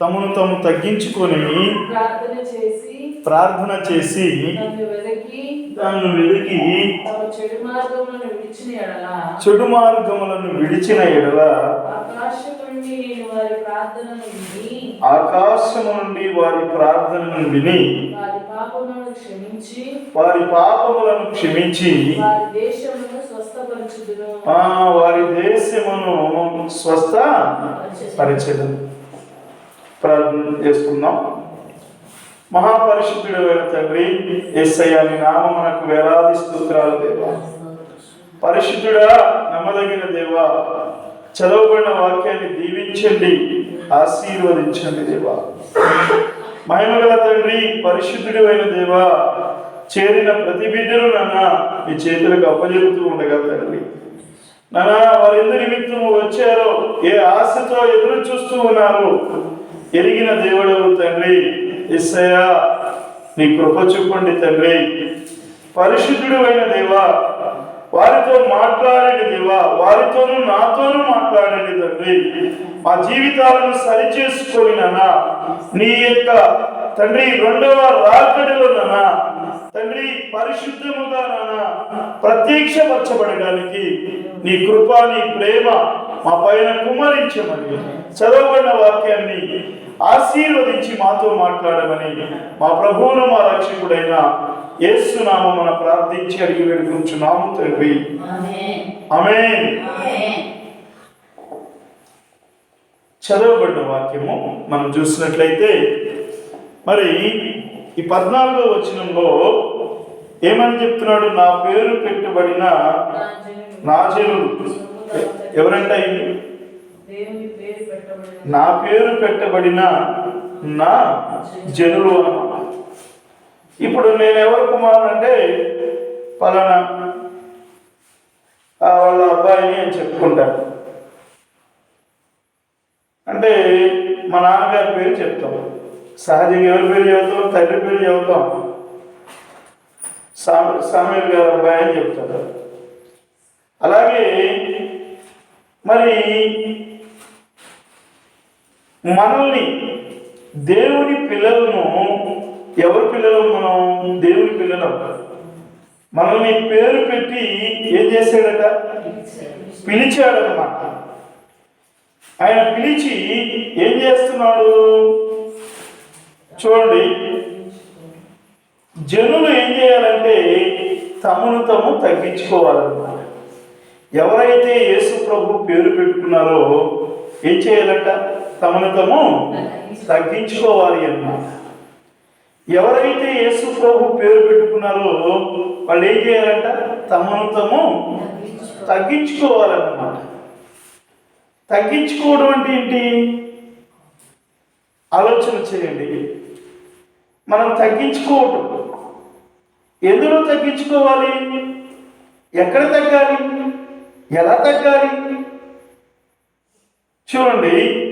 తమను తాము తగ్గించుకొని ప్రార్థన చేసి దాన్ని తమ చెడు మార్గములను విడిచిన ఎడల ఆకాశము నుండి వారి ప్రార్థనను విని వారి పాపములను క్షమించి వారి దేశమును వారి దేశమును స్వస్థ పరిచయం. ప్రార్థన చేసుకుందాం. మహాపరిశుద్ధుడు అయిన తండ్రి ఎస్ఐ అని నామమునకు వేలాది స్తోత్రాలు దేవా. పరిశుద్ధుడా నమ్మదగిన దేవా చదవబడిన వాక్యాన్ని దీవించండి ఆశీర్వదించండి దేవా. మహిమగల తండ్రి పరిశుద్ధుడు అయిన దేవా చేరిన ప్రతి బిడ్డను నాన్న మీ చేతులకు అప్పజెపుతూ ఉండగా తండ్రి నాన్న ఎందు నిమిత్తము వచ్చారో ఏ ఆశతో ఎదురు చూస్తూ ఉన్నారు? ఎరిగిన దేవుడు తండ్రి ఎస్సయ్య నీ కృప చూపండి తండ్రి. పరిశుద్ధుడు అయిన దేవా వారితో మాట్లాడండి దేవా వారితోనూ నాతోనూ మాట్లాడండి తండ్రి. మా జీవితాలను సరిచేసుకొని నాన్న నీ యొక్క తండ్రి రెండవ రాకడిలో నాన్న తండ్రి పరిశుద్ధముగా నాన్న ప్రత్యక్షపరచబడడానికి నీ కృప నీ ప్రేమ మా పైన కుమ్మరించమని చదవబడిన వాక్యాన్ని ఆశీర్వదించి మాతో మాట్లాడమని మా ప్రభువును మా రక్షకుడైన యేసునామం మన ప్రార్థించి అడిగి వేడుకుంటున్నాము తండ్రి. ఆమె చదవబడిన వాక్యము మనం చూసినట్లయితే మరి ఈ పద్నాలుగో వచనంలో ఏమని చెప్తున్నాడు? నా పేరు పెట్టుబడిన నా ఎవరంటే నా పేరు పెట్టబడిన నా జనులు అన్నమాట. ఇప్పుడు నేను ఎవరు కుమారుడు అంటే పలానా వాళ్ళ అబ్బాయిని అని చెప్పుకుంటాను అంటే మా నాన్నగారి పేరు చెప్తాం. సహజంగా ఎవరి పేరు చెబుతాం? తండ్రి పేరు చెబుతాం. సామ గారు అబ్బాయి అని చెప్తారు అలాగే మరి మనల్ని దేవుని పిల్లలను ఎవరి పిల్లలు మనం? దేవుని పిల్లలు మనల్ని పేరు పెట్టి ఏం చేశాడట? పిలిచాడనమాట ఆయన పిలిచి ఏం చేస్తున్నాడు? చూడండి. జనులు ఏం చేయాలంటే తమను తాము తగ్గించుకోవాలన్నమాట. ఎవరైతే యేసు ప్రభు పేరు పెట్టుకున్నారో ఏం చేయాలంట? తమను తాము తగ్గించుకోవాలి అన్నమాట. ఎవరైతే యేసు ప్రభు పేరు పెట్టుకున్నారో వాళ్ళు ఏం చేయాలంట? తమను తాము తగ్గించుకోవాలన్నమాట. తగ్గించుకోవడం అంటే ఏంటి? ఆలోచన చేయండి. మనం తగ్గించుకోవటం. ఎందులో తగ్గించుకోవాలి? ఎక్కడ తగ్గాలి? ఎలా తగ్గాలి? చూడండి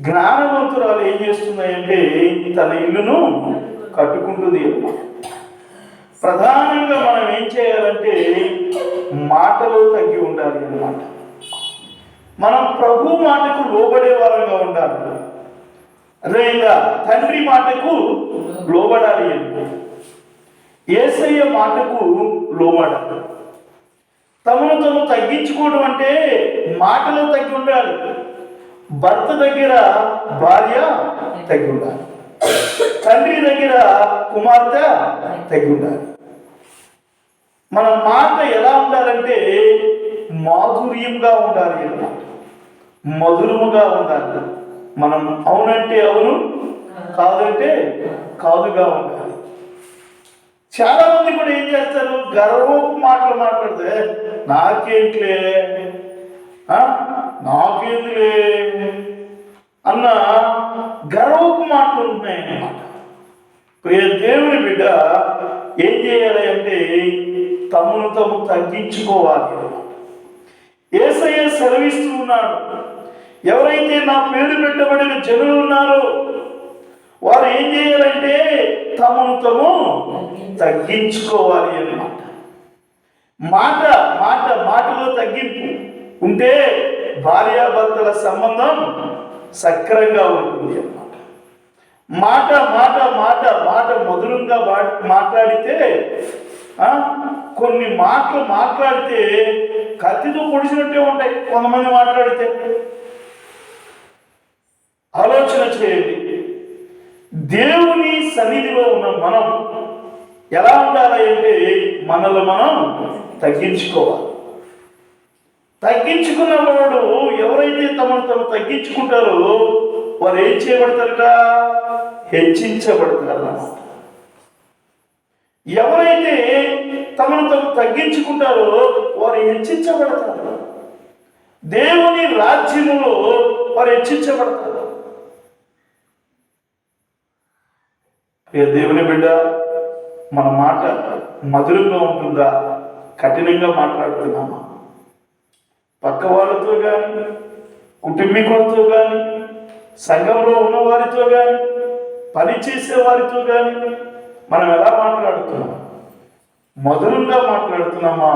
జ్ఞానవంతురాలు ఏం చేస్తున్నాయంటే తన ఇల్లును కట్టుకుంటుంది ప్రధానంగా మనం ఏం చేయాలంటే మాటలో తగ్గి ఉండాలి అన్నమాట. మనం ప్రభు మాటకు లోబడే వారంగా ఉండాలి. రెండుగా తండ్రి మాటకు లోబడాలి అంటే. ఏసయ్య మాటకు లోబడాలి. తమను తను తగ్గించుకోవడం అంటే మాటలో తగ్గి ఉండాలి. భర్త దగ్గర భార్య తగ్గి ఉండాలి. తండ్రి దగ్గర కుమార్తె తగ్గి ఉండాలి. మన మాట ఎలా ఉండాలంటే మాధుర్యంగా ఉండాలి అన్నమాట. మధురముగా ఉండాలి. మనం అవునంటే అవును కాదంటే కాదుగా ఉండాలి. చాలా మంది కూడా ఏం చేస్తారు? గర్వపు మాటలు మాట్లాడితే నాకేంట్లే? ఆ? నాకేందులే? అన్న గర్వపు మాటలు ఉంటున్నాయి ప్రియ దేవుని బిడ్డ ఏం చేయాలి అంటే తమను తము తగ్గించుకోవాలి ఏసయ్య సెలవిస్తూ ఉన్నాడు ఎవరైతే నా పేరు పెట్టబడిన జనులు ఉన్నారో వారు ఏం చేయాలంటే తమను తము తగ్గించుకోవాలి అన్నమాట. మాట మాట మాటలో తగ్గింపు ఉంటే భార్యాభర్తల సంబంధం సక్రంగా ఉంటుంది అన్నమాట. మాట మాట మాట మాట మధురంగా మాట్లాడితే కొన్ని మాటలు మాట్లాడితే కత్తితో పొడిచినట్టే ఉంటాయి కొంతమంది మాట్లాడితే. ఆలోచన చేయండి దేవుని సన్నిధిలో ఉన్న మనం ఎలా ఉండాలి అంటే మనల్ని మనం తగ్గించుకోవాలి. తగ్గించుకున్న వాడు ఎవరైతే తమను తమ తగ్గించుకుంటారో వారు ఏం చేయబడతారట? హెచ్చించబడతారు అన్నమాట. ఎవరైతే తమను తను తగ్గించుకుంటారో వారు హెచ్చించబడతారు. దేవుని రాజ్యములో వారు హెచ్చించబడతారు. ఏ దేవుని బిడ్డ మన మాట మధురంగా ఉంటుందా? కఠినంగా మాట్లాడుతున్నామా? పక్క వాళ్ళతో కానీ కుటుంబీకులతో కానీ సంఘంలో ఉన్న వారితో కానీ పనిచేసే వారితో కానీ మనం ఎలా మాట్లాడుతున్నాం మధురంగా మాట్లాడుతున్నామా?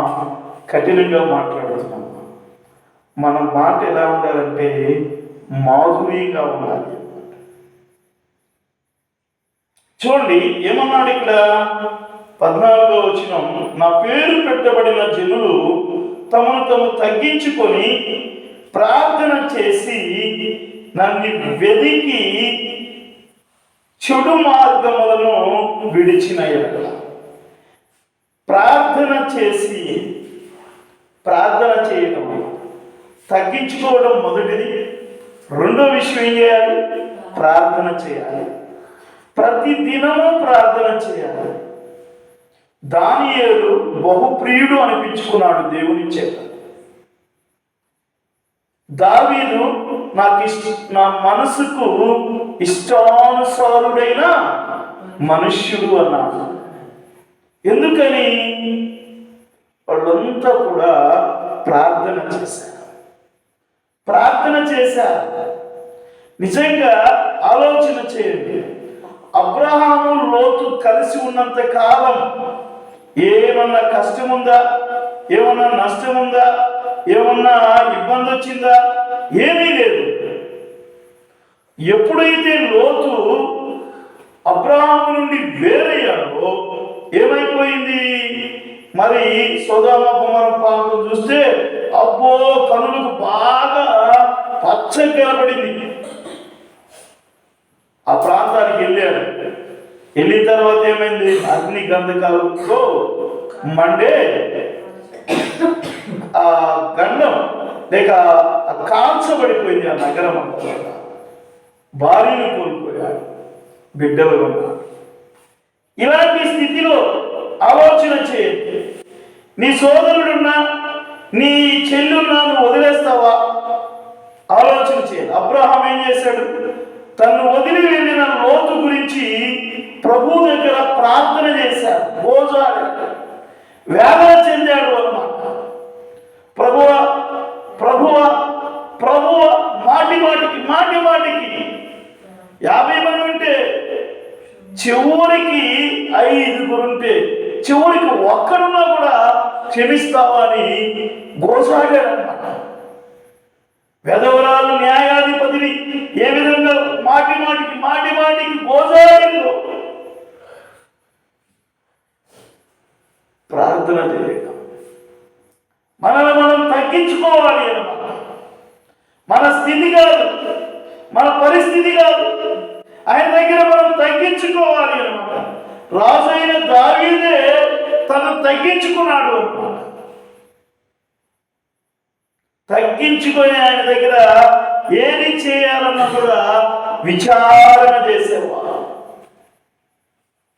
కఠినంగా మాట్లాడుతున్నామా? మన మాట ఎలా ఉండాలంటే మాధుర్యంగా ఉండాలి. చూడండి ఏమన్నాడు ఇక్కడ? పద్నాలుగో వచ్చిన నా పేరు పెట్టబడిన జనులు తమను తాము తగ్గించుకొని ప్రార్థన చేసి నన్ను వెదికి చెడు మార్గములను విడిచిన ప్రార్థన చేసి ప్రార్థన చేయడం తగ్గించుకోవడం మొదటిది. రెండో విషయం ఏం చేయాలి? ప్రార్థన చేయాలి. ప్రతి దినము ప్రార్థన చేయాలి. దానియేలు బహుప్రియుడు అనిపించుకున్నాడు దేవుని చేత. దావీదు నాకు ఇష్ట నా మనసుకు ఇష్టానుసారుడైన మనుష్యుడు అన్నాడు. ఎందుకని? వాళ్ళంతా కూడా ప్రార్థన చేశారు. ప్రార్థన చేశారు. నిజంగా ఆలోచన చేయండి. అబ్రహాము లోతు కలిసి ఉన్నంత కాలం ఏమన్నా కష్టం ఉందా ఏమన్నా నష్టం ఉందా ఏమన్నా ఇబ్బంది వచ్చిందా ఏమీ లేదు. ఎప్పుడైతే లోతు అబ్రహాము నుండి వేరయ్యాడో ఏమైపోయింది? మరి సోదామ కుమారం చూస్తే అబ్బో కనులకు బాగా పచ్చగా పడింది. ఆ ప్రాంతానికి వెళ్ళాడు. వెళ్ళిన తర్వాత ఏమైంది? అగ్ని గంధకాలతో మండే ఆ గండం లేక కాల్చబడిపోయింది ఆ నగరం అంతా. భార్యను కోల్పోయాడు బిడ్డలు ఉన్నాడు ఇలాంటి స్థితిలో ఆలోచన చేయండి. నీ సోదరుడున్నా నీ చెల్లున్నా నువ్వు వదిలేస్తావా? ఆలోచన చేయాలి అబ్రహాం ఏం చేశాడు? తను వదిలి వెళ్ళిన లోతు గురించి ప్రభు దగ్గర ప్రార్థన చేశాడు గోజాడు వేదన చెందాడు అన్నమాట. ప్రభువ ప్రభువ ప్రభువ మాటి మాటికి మాటి మాటికి. యాభై మంది ఉంటే చివరికి ఐదుగురుంటే చివరికి ఒక్కడున్నా కూడా క్షమిస్తావా అని గోసాగాడు అన్నమాట. వెదవ ఏ విధంగా మాటి మాటికి మాటి మాటికి గోసాడిందో ప్రార్థన చేయడం మనల్ని మనం తగ్గించుకోవాలి అన్నమాట మన స్థితి కాదు మన పరిస్థితి కాదు ఆయన దగ్గర మనం తగ్గించుకోవాలి అన్నమాట రాజు అయిన దావీదే తను తగ్గించుకున్నాడు అన్నమాట తగ్గించుకొని ఆయన దగ్గర ఏది చేయాలన్నా కూడా విచారణ చేసేవాడు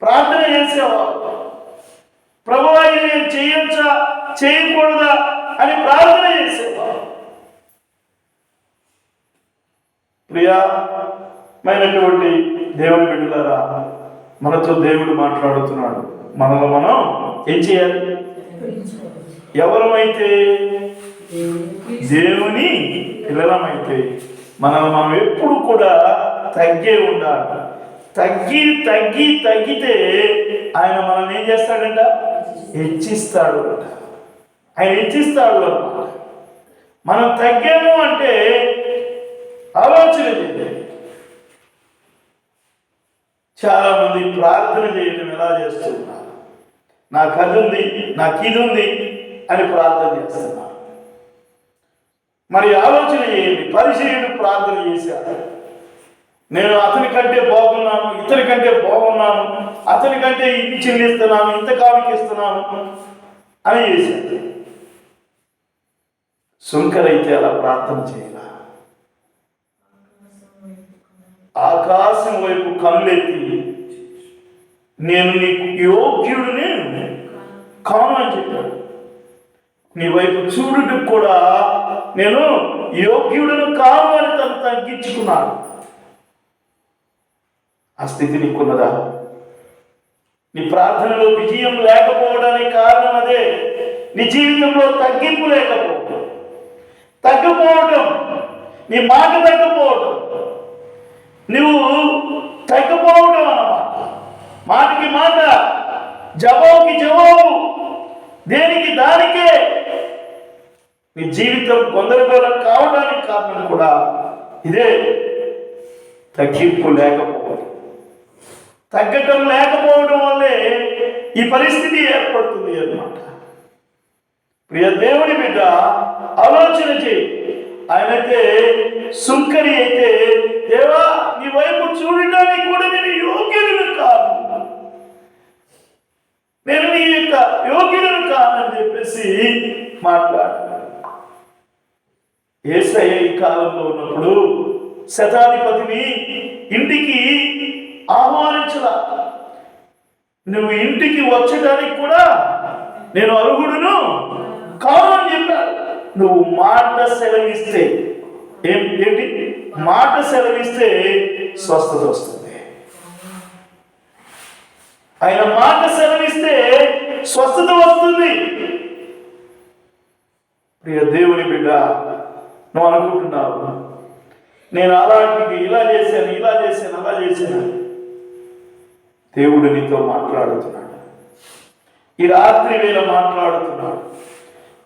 ప్రార్థన చేసేవాడు ప్రభు ఇది నేను చేయొచ్చా చేయకూడదా అని ప్రార్థన చేసేవాడు ప్రియమైనటువంటి దేవుని బిడ్డలారా మనతో దేవుడు మాట్లాడుతున్నాడు. మనలో మనం ఏం చేయాలి? ఎవరమైతే దేవుని పిల్లలమైతే మనం మనం ఎప్పుడు కూడా తగ్గే ఉండాలి. తగ్గి తగ్గి తగ్గితే ఆయన మనల్ని ఏం చేస్తాడంట? హెచ్చిస్తాడు ఆయన హెచ్చిస్తాడు మనం తగ్గాము అంటే ఆలోచన చేయాలి చాలామంది ప్రార్థన చేయడం ఎలా చేస్తున్నారు? నాకు అది ఉంది నాకు ఇది ఉంది అని ప్రార్థన చేస్తున్నారు. మరి ఆలోచన చేయండి పరిచయుడు ప్రార్థన చేశాడు. నేను అతని కంటే బాగున్నాను ఇతని కంటే బాగున్నాను అతని కంటే ఇది చెల్లిస్తున్నాను ఇంత కానుక ఇస్తున్నాను అని చేశాడు. సుంకరైతే అలా ప్రార్థన చేయాల? ఆకాశం వైపు కళ్ళెత్తి నేను నీకు యోగ్యుడిని కాను అని చెప్పాడు. నీ వైపు చూడుటకు కూడా నేను యోగ్యుడును కాను అని తను తగ్గించుకున్నాను ఆ స్థితి నీకున్నదా? నీ ప్రార్థనలో విజయం లేకపోవడానికి కారణం అదే. నీ జీవితంలో తగ్గింపు లేకపోవడం. తగ్గిపోవడం. నీ మాట తగ్గిపోవటం నువ్వు తగ్గిపోవడం మాటకి మాట జవాబుకి జవాబు దేనికి దానికే? మీ జీవితం గొందరగోళం కావడానికి కారణం కూడా ఇదే. తగ్గింపు లేకపోవడం. తగ్గటం లేకపోవడం వల్లే ఈ పరిస్థితి ఏర్పడుతుంది అన్నమాట. ప్రియ దేవుడి బిడ్డ ఆలోచన చేయి. ఆయనైతే సుంకరి అయితే దేవా నీ వైపు చూడటానికి కూడా నేను యోగ్యులను కాదు నేను నీ యొక్క యోగ్యులను కాదని చెప్పేసి మాట్లాడాను ఏసయ్య ఈ కాలంలో ఉన్నప్పుడు శతాధిపతిని ఇంటికి ఆహ్వానించలా. నువ్వు ఇంటికి వచ్చడానికి కూడా నేను అరుగుడును కాదు అని నువ్వు మాట సెలవిస్తే ఏం ఏంటి? మాట సెలవిస్తే స్వస్థత వస్తుంది. ఆయన మాట సెలవిస్తే స్వస్థత వస్తుంది. ప్రియ దేవుని బిడ్డ నువ్వు అనుకుంటున్నావు నేను అలాంటిది ఇలా చేశాను ఇలా చేశాను అలా చేశాను దేవుడు నీతో మాట్లాడుతున్నాడు. ఈ రాత్రి వేళ మాట్లాడుతున్నాడు.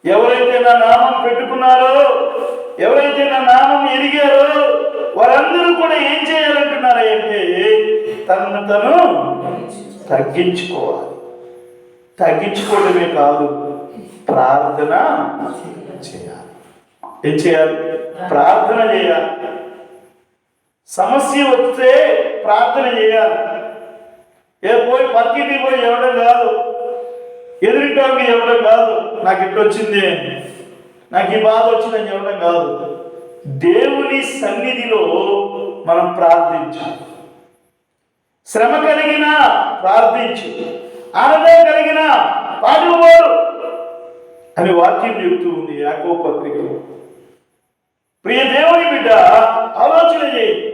ఎవరైతే నా నామం పెట్టుకున్నారో ఎవరైతే నా నామం ఎరిగారో వారందరూ కూడా ఏం చేయాలంటున్నారా అంటే తనను తను తగ్గించుకోవాలి. తగ్గించుకోవడమే కాదు ప్రార్థన చేయాలి. ఏం చేయాలి? ప్రార్థన చేయాలి. సమస్య వస్తే ప్రార్థన చేయాలి. ఏ పోయి పక్కింటి పోయి ఇవ్వడం కాదు ఎదురింటోకి ఇవ్వడం కాదు నాకు ఇట్లా వచ్చింది నాకు ఈ బాధ వచ్చిందని చెప్పడం కాదు. దేవుని సన్నిధిలో మనం ప్రార్థించాలి. శ్రమ కలిగిన ప్రార్థించు. ఆనందం కలిగిన పాడుకోరు అని వాక్యం చెబుతూ ఉంది యాకో పత్రికలో. ప్రియ దేవుని బిడ్డ ఆలోచన చేయి.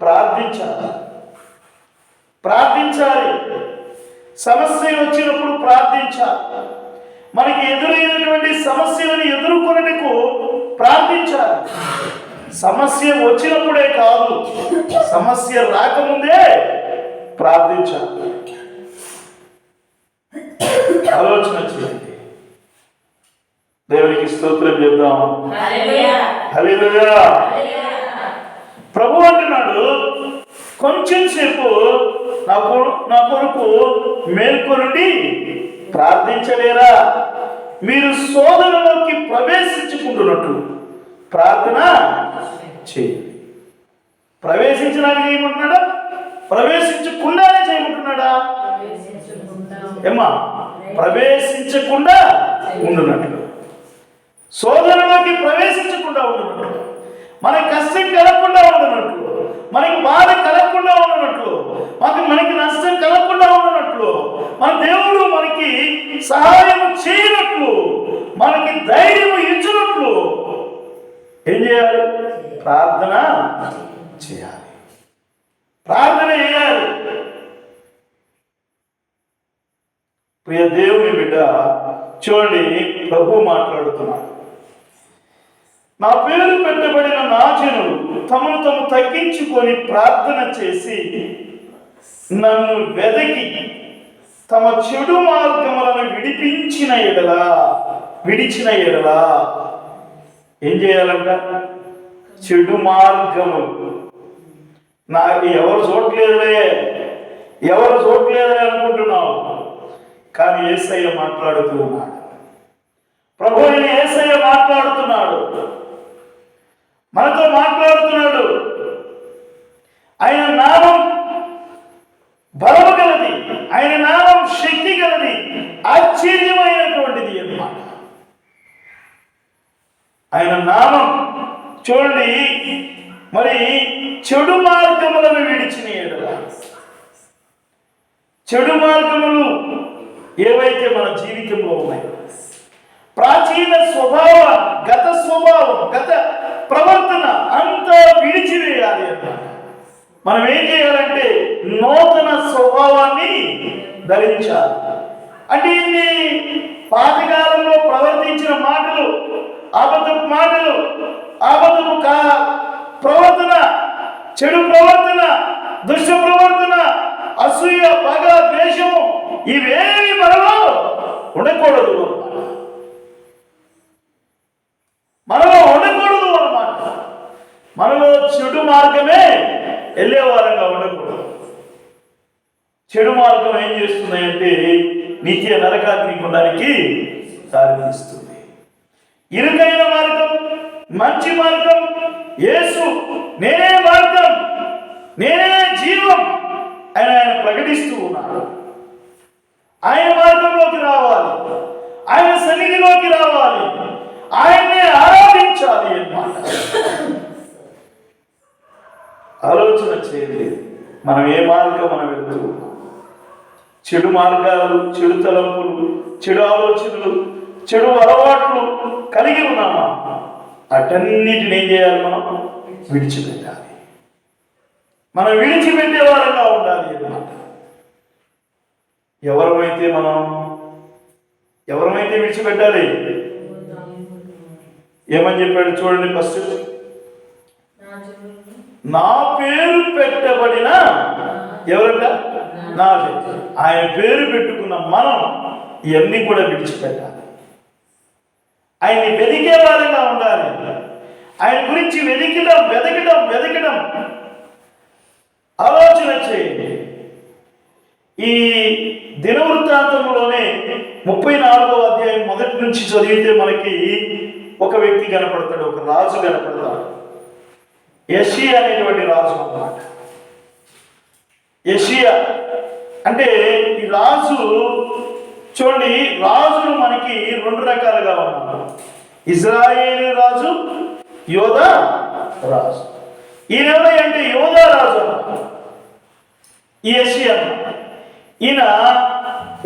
ప్రార్థించాలి. ప్రార్థించాలి. సమస్య వచ్చినప్పుడు ప్రార్థించాలి. మనకి ఎదురైనటువంటి సమస్యలను ఎదుర్కొనటకు ప్రార్థించాలి. సమస్య వచ్చినప్పుడే కాదు సమస్య రాకముందే ప్రార్థించాలి. ఆలోచన చేయండి. దేవునికి స్తోత్రం చేద్దాం ప్రభు అంటున్నాడు కొంచెం సేపు నా నా కొరకు మేల్కొనుండి. ప్రార్థించలేరా? మీరు శోధనలోకి ప్రవేశించుకుంటున్నట్టు ప్రార్థన చేయండి. ప్రవేశించడానికి చేయమంటున్నాడా ప్రవేశించకుండానే చేయమంటున్నాడా ఏమ్మా? ప్రవేశించకుండా ఉండునట్లు. శోధనలోకి ప్రవేశించకుండా ఉండునట్లు. మనకి కష్టం కలగకుండా ఉండనట్లు. మనకి బాధ కలగకుండా ఉండనట్లు. మనకి మనకి నష్టం కలగకుండా ఉండనట్లు. మన దేవుడు మనకి సహాయం చేయనట్లు. మనకి ధైర్యం ఇచ్చినట్లు. ఏం చేయాలి? ప్రార్థన చేయాలి. ప్రార్థన చేయాలి. ప్రియ దేవుని బిడ్డ చూడండి ప్రభు మాట్లాడుతున్నాడు. నా పేరు పెట్టబడిన నా జనులు తమను తమ తగ్గించుకొని ప్రార్థన చేసి నన్ను వెదకి తమ చెడు మార్గములను విడిపించిన ఎడలా విడిచిన ఎడలా. ఏం చేయాలంట? చెడు మార్గము. నాకు ఎవరు చూడలేదులే ఎవరు చూడలేదులే అనుకుంటున్నావు? కానీ ఏసయ్య మాట్లాడుతూ ఉన్నాడు. ప్రభు ఏసయ్య మాట్లాడుతున్నాడు. మనతో మాట్లాడుతున్నాడు. ఆయన నామం బలము గలది ఆయన నామం శక్తి గలది ఆశ్చర్యమైనటువంటిది అన్నమాట ఆయన నామం చూడండి మరి చెడు మార్గములను విడిచిన చెడు మార్గములు ఏవైతే మన జీవితంలో ఉన్నాయో ప్రాచీన స్వభావ గత స్వభావం గత ప్రవర్తన అంతా విడిచివేయాలి మనం ఏం చేయాలంటే నూతన స్వభావాన్ని ధరించాలి. అంటే ఇది పాతకాలంలో ప్రవర్తించిన మాటలు అబద్ధపు మాటలు అబద్ధపు కా ప్రవర్తన చెడు ప్రవర్తన దుష్ట ప్రవర్తన అసూయ పగ ద్వేషము ఇవేమి మనలో ఉండకూడదు. మనలో ఉండకూడదు అన్నమాట. మనలో చెడు మార్గమే వెళ్ళేవారంగా ఉండకూడదు. చెడు మార్గం ఏం చేస్తుంది అంటే నిత్య నరకాగ్ని కొనడానికి దారితీస్తుంది. ఇరుకైన మార్గం మంచి మార్గం యేసు నేనే మార్గం నేనే జీవం అని ఆయన ప్రకటిస్తూ ఉన్నాడు ఆయన మార్గంలోకి రావాలి. ఆయన సన్నిధిలోకి రావాలి. ఆయన్నే ఆరాధించాలి అన్నమాట. ఆలోచన చేయండి. మనం ఏ మార్గం మనం వెళ్తూ? చెడు మార్గాలు చెడు తలంపులు చెడు ఆలోచనలు చెడు అలవాట్లు కలిగి ఉన్నామా? అటన్నిటిని ఏం చేయాలి మనం? విడిచిపెట్టాలి. మనం విడిచిపెట్టే వారంగా ఉండాలి అన్నమాట. ఎవరమైతే మనం ఎవరమైతే విడిచిపెట్టాలి? ఏమని చెప్పాడు చూడండి ఫస్ట్ నా పేరు పెట్టబడిన ఎవరంట? నా ఆయన పేరు పెట్టుకున్న మనం ఇవన్నీ కూడా విడిచిపెట్టాలి. ఆయన్ని వెతికే వారంగా ఉండాలి. ఆయన గురించి వెతికడం వెతకడం వెతకడం ఆలోచన చేయండి. ఈ దినవృత్తాంతంలోనే ముప్పై నాలుగో అధ్యాయం మొదటి నుంచి చదివితే మనకి ఒక వ్యక్తి కనపడతాడు ఒక రాజు కనపడతాడు. యషి అనేటువంటి రాజు అన్నమాట యషియా అంటే ఈ రాజు చూడండి రాజులు మనకి రెండు రకాలుగా ఉన్నారు. ఇజ్రాయేల్ రాజు యోధా రాజు. ఈయన అంటే యోధా రాజు ఈ యషియా ఈయన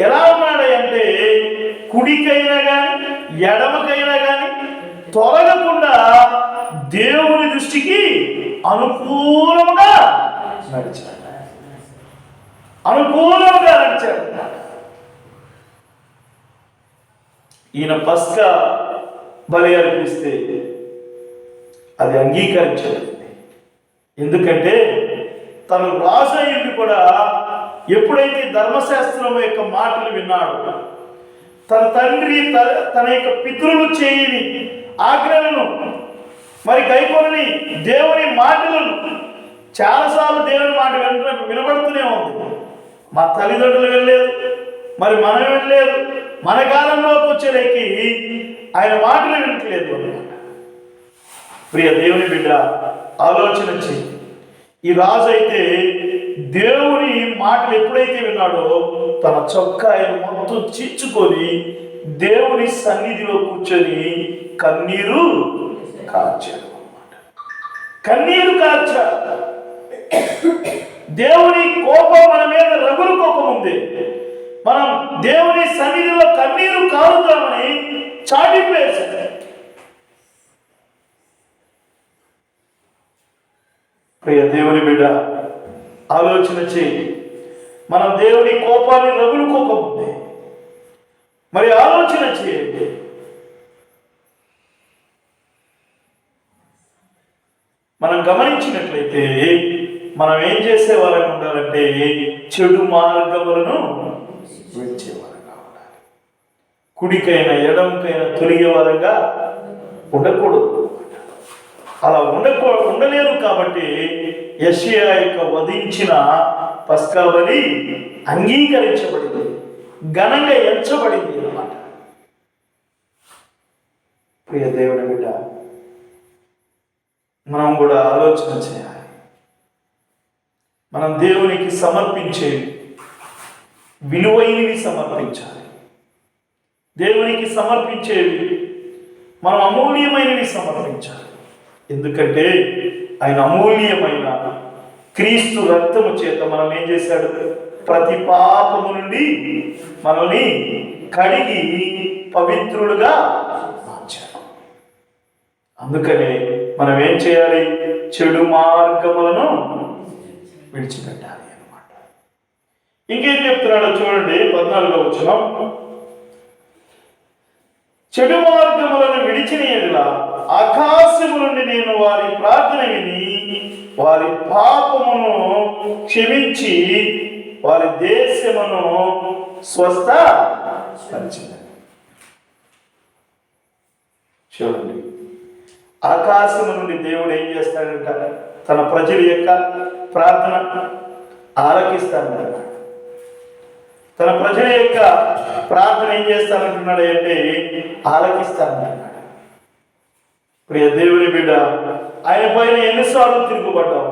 ఎలా ఉన్నాడు అంటే కుడికైనా కానీ ఎడమకైనా కానీ తొలగకుండా దేవుని దృష్టికి అనుకూలంగా నడిచాడు. అనుకూలంగా నడిచాడు. ఈయన పస్క బలి అర్పిస్తే అది అంగీకరించబడింది ఎందుకంటే తను రాజు కూడా ఎప్పుడైతే ధర్మశాస్త్రం యొక్క మాటలు విన్నాడు తన తండ్రి తన యొక్క పితృలు చేయని ఆజ్ఞలను మరి కైకొని దేవుని మాటలను చాలాసార్లు దేవుని మాట విన వినబడుతూనే ఉంది. మా తల్లిదండ్రులు వెళ్ళలేదు మరి మనం వెళ్ళలేదు మన కాలంలోకి వచ్చేలేకి ఆయన మాటలు వినట్లేదు అన్నమాట. ప్రియ దేవుని బిడ్డ ఆలోచన చేయి ఈ రాజు అయితే దేవుని మాటలు ఎప్పుడైతే విన్నాడో తన చొక్కాయను మొత్తం చిచ్చుకొని దేవుని సన్నిధిలో కూర్చొని కన్నీరు కార్చాడు అన్నమాట. కన్నీరు కార్చాడు దేవుని కోపం మన మీద రగులు కోపం ఉంది. మనం దేవుని సన్నిధిలో కన్నీరు కారుద్దామని చాటింపేశాడు ప్రియ దేవుని బిడ్డ ఆలోచన చేయి. మనం దేవుని కోపాన్ని రగులు కోపం ఉంది. మరి ఆలోచన చేయండి. మనం గమనించినట్లయితే మనం ఏం చేసే ఉండాలంటే చెడు మార్గములను విడిచే ఉండాలి. కుడికైనా ఎడంకైనా తొలిగే వారంగా ఉండకూడదు. అలా ఉండకూ ఉండలేరు కాబట్టి యషియా యొక్క వధించిన పస్కాబలి అంగీకరించబడింది. ఘనంగా ఎంచబడింది అన్నమాట. ప్రియ దేవుని బిడ్డ మనం కూడా ఆలోచన చేయాలి. మనం దేవునికి సమర్పించేవి విలువైనవి సమర్పించాలి. దేవునికి సమర్పించేవి మనం అమూల్యమైనవి సమర్పించాలి. ఎందుకంటే ఆయన అమూల్యమైన క్రీస్తు రక్తము చేత మనం ఏం చేశాడు? ప్రతి పాపము నుండి మనల్ని కడిగి పవిత్రులుగా మార్చాడు. అందుకనే మనం ఏం చేయాలి? చెడు మార్గములను విడిచిపెట్టాలి అనమాట ఇంకేం చెప్తున్నాడో చూడండి పద్నాలుగో వచ్చిన చెడు మార్గములను విడిచిన ఆకాశము నుండి నేను వారి ప్రార్థన విని వారి పాపమును క్షమించి వారి దేశమును స్వస్థ చూడండి. ఆకాశము నుండి దేవుడు ఏం చేస్తాడంట తన ప్రజల యొక్క ప్రార్థన ఆలకిస్తాడంట. తన ప్రజల యొక్క ప్రార్థన ఏం చేస్తానంటున్నాడు అంటే ఆలకిస్తానంటున్నాడు ప్రియ దేవుని బిడ్డ ఆయన పైన ఎన్నిసార్లు తిరుగుబడ్డావు?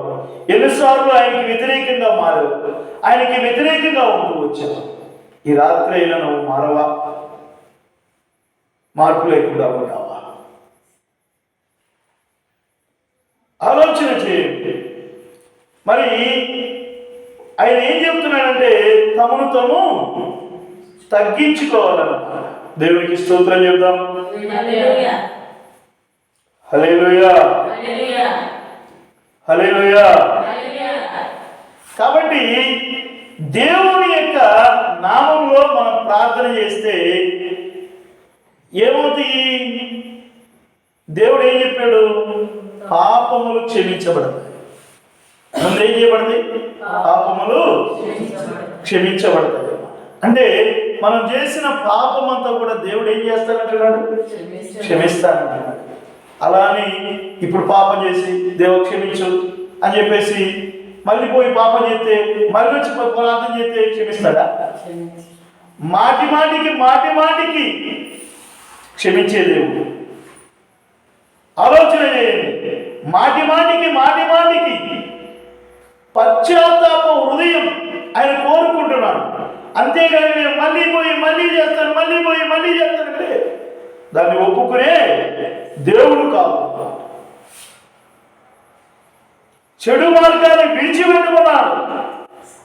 ఎన్నిసార్లు ఆయనకి వ్యతిరేకంగా మారావు? ఆయనకి వ్యతిరేకంగా ఉంటూ వచ్చావు? ఈ రాత్రి అయినా నువ్వు మారవా? మార్పు లేకుండా ఉన్నావా ఆలోచన చేయండి. మరి ఆయన ఏం చెప్తున్నాడంటే తమను తాము తగ్గించుకోవాలన్నమాట దేవునికి స్తోత్రం చెప్దాం. హల్లెలూయా. హలేలుయా కాబట్టి దేవుని యొక్క నామంలో మనం ప్రార్థన చేస్తే ఏమవుతాయి దేవుడు ఏం చెప్పాడు? పాపములు క్షమించబడతాయి. ముందు ఏం చేయబడతాయి? పాపములు క్షమించబడతాయి అంటే మనం చేసిన పాపం అంతా కూడా దేవుడు ఏం చేస్తానంటున్నాడు క్షమిస్తానంటున్నాడు అలా అని ఇప్పుడు పాపం చేసి దేవుడు క్షమించు అని చెప్పేసి మళ్ళీ పోయి పాపం చేస్తే మళ్ళీ వచ్చి ప్రార్థన చేస్తే క్షమిస్తాడా? మాటి మాటికి మాటి మాటికి క్షమించే దేవుడు. ఆలోచన చేయండి. మాటి మాటికి మాటి మాటికి పశ్చాత్తాప హృదయం ఆయన కోరుకుంటున్నాడు. అంతేగాని నేను మళ్ళీ పోయి మళ్ళీ చేస్తాను మళ్ళీ పోయి మళ్ళీ చేస్తానంటే దాన్ని ఒప్పుకునే దేవుడు కాదు. చెడు మార్గాన్ని విడిచిపెట్టుకున్నాడు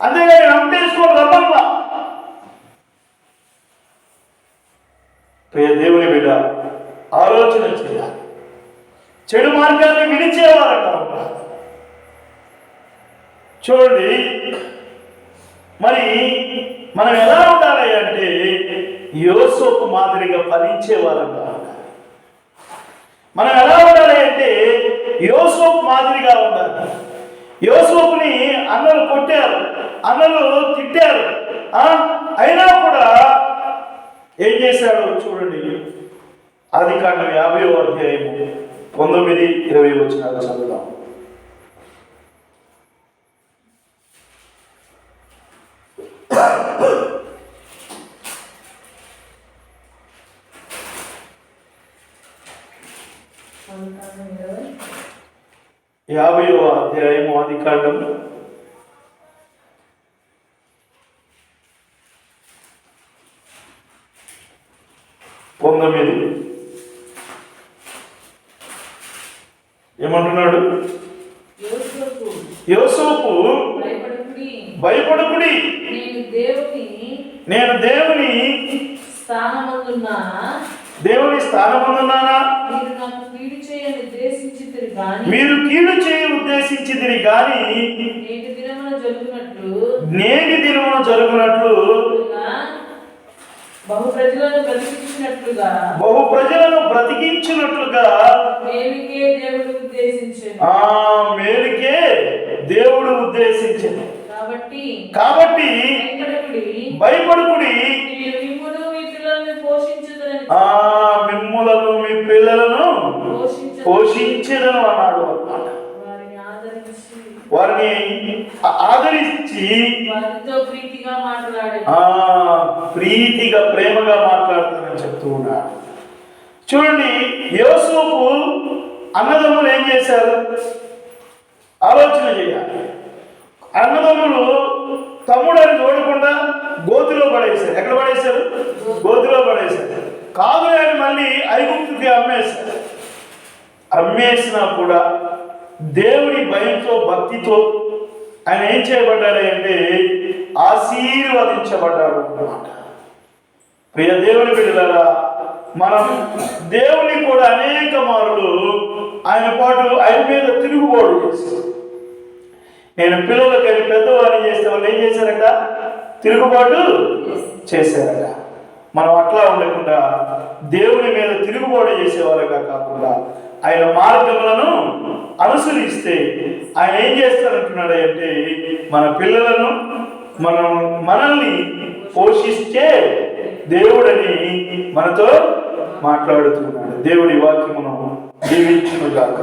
అంతేగాని వెంటేసుకొని రమ్మల్లా ప్రియ దేవుని బిడ్డ ఆలోచన చేయాలి. చెడు మార్గాన్ని విడిచేవారంట చూడండి మరి మనం ఎలా ఉండాలి అంటే యోసోపు మాదిరిగా ఫలించేవారంట మనం ఎలా ఉండాలి అంటే యోసోపు మాదిరిగా ఉండాలి. యోసోపుని అన్నలు కొట్టారు అన్నలు తిట్టారు. అయినా కూడా ఏం చేశాడు చూడండి. ఆది కాండం యాభై అధ్యాయము. పంతొమ్మిది ఇరవై వచ్చిన చదువుదాం. యాభైవ అధ్యాయము ఆది కాండం పంతొమ్మిది ఏమంటున్నాడు యోసేపు యోసోపు భయపడకుడి భయపడకుడి నేను దేవుని నేను దేవుని స్థానమందున్న దేవుని స్థానమున్నానా మీరు నాకు కీడు చేయని ఉద్దేశించితిరి గాని మీరు కీడు చేయ ఉద్దేశించిదిరి గాని నేటి దినమున జరుగునట్లు నేటి దినమున జరుగునట్లు బహు ప్రజలను బ్రతికించినట్లుగా బహు ప్రజలను బ్రతికించినట్లుగా మేలుకే దేవుడు ఉద్దేశించాడు ఆ మేలుకే దేవుడు ఉద్దేశించింది కాబట్టి భయపడకుడి మీ పిల్లల్ని పోషించుదని మిమ్ములను మీ పిల్లలను పోషించ పోషించ జయించదను అన్నాడు వారిని ఆదరించి ప్రీతిగా ప్రేమగా మాట్లాడతానని చెప్తూ ఉన్నాడు. చూడండి యోసేపు అన్నదమ్ములు ఏం చేశారు? ఆలోచన చేయాలి. అన్నదమ్ములు తమ్ముడని చూడకుండా గోతిలో పడేశారు. ఎక్కడ పడేశారు? గోతిలో పడేశారు. కాదు అని మళ్ళీ ఐగుప్తుకి అమ్మేశారు. అమ్మేసినా కూడా దేవుని భయంతో భక్తితో ఆయన ఏం చేయబడ్డాడు అంటే ఆశీర్వదించబడ్డాడు అన్నమాట. ప్రియ దేవుని బిడ్డలారా మనం దేవుని కూడా అనేక మారులు ఆయన పాటు ఆయన మీద తిరుగుబాటు చేశారు. నేను పిల్లలకని పెద్దవారిని చేస్తే వాళ్ళు ఏం చేశారట? తిరుగుబాటు చేశారట. మనం అట్లా ఉండకుండా దేవుని మీద తిరుగుబాటు చేసేవారుగా కాకుండా ఆయన మార్గములను అనుసరిస్తే ఆయన ఏం చేస్తారంటున్నాడు అంటే మన పిల్లలను మనం మనల్ని పోషిస్తే దేవుడని మనతో మాట్లాడుతున్నాడు. దేవుడి వాక్యమును దీవించును గాక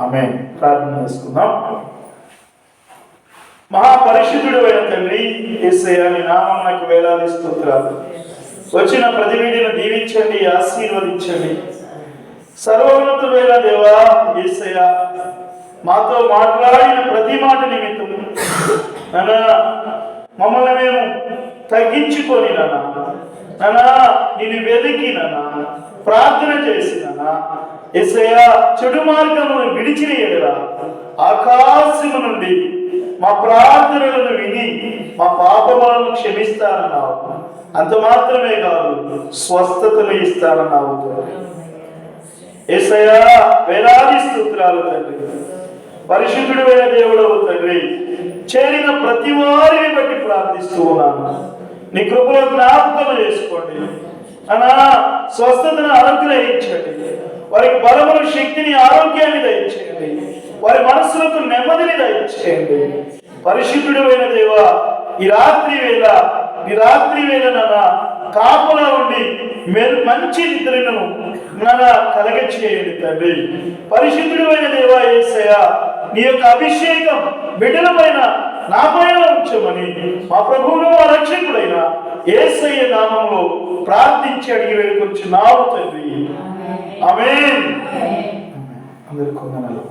ఆమె ప్రార్థన చేసుకుందాం. మహాపరిశుద్ధుడు అయిన తండ్రి ఏసయ్య నీ నామం నాకు వేలాది స్తోత్రాలు. వచ్చిన ప్రతి వీడిని దీవించండి ఆశీర్వదించండి. సర్వోన్నతుడైన దేవా ఏసయ్య మాతో మాట్లాడిన ప్రతి మాట నిమిత్తం నానా మమ్మల్ని మేము తగ్గించుకొని నానా నానా నేను వెతికి నానా ప్రార్థన చేసి నానా. ఎసయ చెడు మార్గమును విడిచిన ఎడరా ఆకాశము నుండి మా ప్రార్థనలను విని మా పాపములను క్షమిస్తానన్నావు. అంత మాత్రమే కాదు స్వస్థతను ఇస్తానన్నావు ఏసయా వేలాది స్తోత్రాలు తండ్రి. పరిశుద్ధుడైన దేవుడవు తండ్రి చేరిన ప్రతి వారిని బట్టి ప్రార్థిస్తూ ఉన్నాను. నీ కృపలో జ్ఞాపకం చేసుకోండి. అనా స్వస్థతను అనుగ్రహించండి వారికి బలమును శక్తిని ఆరోగ్యాన్ని దయచేయండి. వారి మనసులకు నెమ్మదిని దయచేయండి. పరిశుద్ధుడైన దేవా ఈ రాత్రి వేళ ఈ రాత్రి వేళ నాన్న కాపులా ఉండి మెల్ మంచి నిద్రను నాన్న కలగ చేయండి తండ్రి. పరిశుద్ధుడు అయిన దేవా ఏసయ్య నీ యొక్క అభిషేకం బిడ్డల పైన నా పైన ఉంచమని మా ప్రభువును మా రక్షకుడైన ఏసయ్య నామంలో ప్రార్థించి అడిగి వేడుకొచ్చున్నావు తండ్రి. ఆమేన్. అందరికీ వందనాలు.